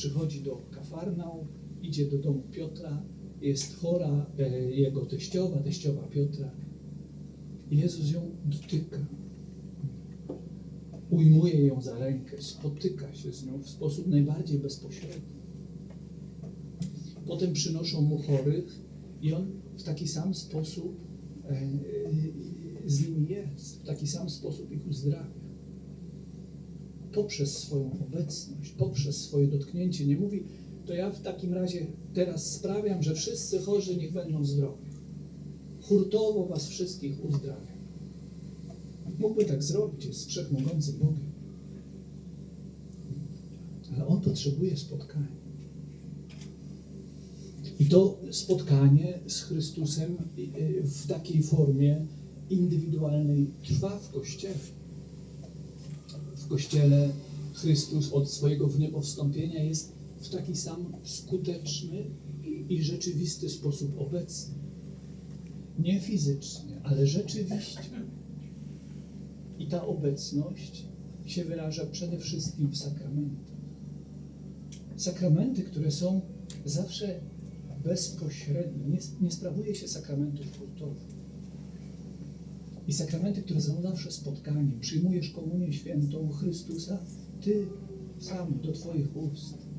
przychodzi do Kafarnaum, idzie do domu Piotra, jest chora e, jego teściowa, teściowa Piotra. Jezus ją dotyka. Ujmuje ją za rękę, spotyka się z nią w sposób najbardziej bezpośredni. Potem przynoszą mu chorych i on w taki sam sposób e, z nimi jest, w taki sam sposób ich uzdrawia. Poprzez swoją obecność, poprzez swoje dotknięcie. Nie mówi, to ja w takim razie teraz sprawiam, że wszyscy chorzy niech będą zdrowi. Hurtowo was wszystkich uzdrawiam. Mógłby tak zrobić, jest wszechmogącym Bogiem. Ale on potrzebuje spotkania. I to spotkanie z Chrystusem y, w takiej formie indywidualnej trwa w Kościele. Kościele Chrystus od swojego wniebowstąpienia jest w taki sam skuteczny i- i rzeczywisty sposób obecny. Nie fizycznie, ale rzeczywiście. I ta obecność się wyraża przede wszystkim w sakramentach. Sakramenty, które są zawsze bezpośrednie. Nie, nie sprawuje się sakramentów hurtowych. I sakramenty, które są zawsze spotkaniem. Przyjmujesz komunię świętą Chrystusa, Ty sam do Twoich ust.